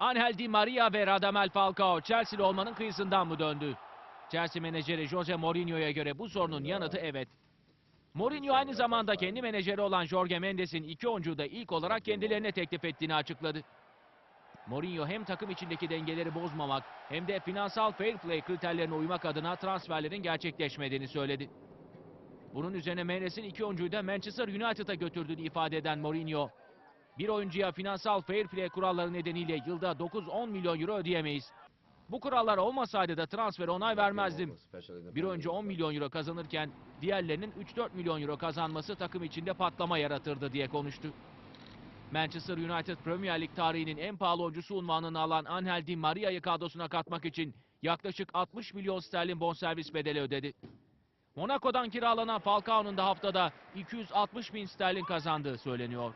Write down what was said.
Angel Di Maria ve Radamel Falcao Chelsea'li olmanın kıyısından mı döndü? Chelsea menajeri Jose Mourinho'ya göre bu sorunun yanıtı evet. Mourinho aynı zamanda kendi menajeri olan Jorge Mendes'in iki oyuncuyu da ilk olarak kendilerine teklif ettiğini açıkladı. Mourinho hem takım içindeki dengeleri bozmamak hem de finansal fair play kriterlerine uymak adına transferlerin gerçekleşmediğini söyledi. Bunun üzerine Mendes'in iki oyuncuyu da Manchester United'a götürdüğünü ifade eden Mourinho, bir oyuncuya finansal fair play kuralları nedeniyle yılda 9-10 milyon euro ödeyemeyiz. Bu kurallar olmasaydı da transfere onay vermezdim. Bir oyuncu 10 milyon euro kazanırken diğerlerinin 3-4 milyon euro kazanması takım içinde patlama yaratırdı diye konuştu. Manchester United Premier Lig tarihinin en pahalı oyuncusu unvanını alan Angel Di Maria'yı kadrosuna katmak için yaklaşık 60 milyon sterlin bonservis bedeli ödedi. Monaco'dan kiralanan Falcao'nun da haftada 260 bin sterlin kazandığı söyleniyor.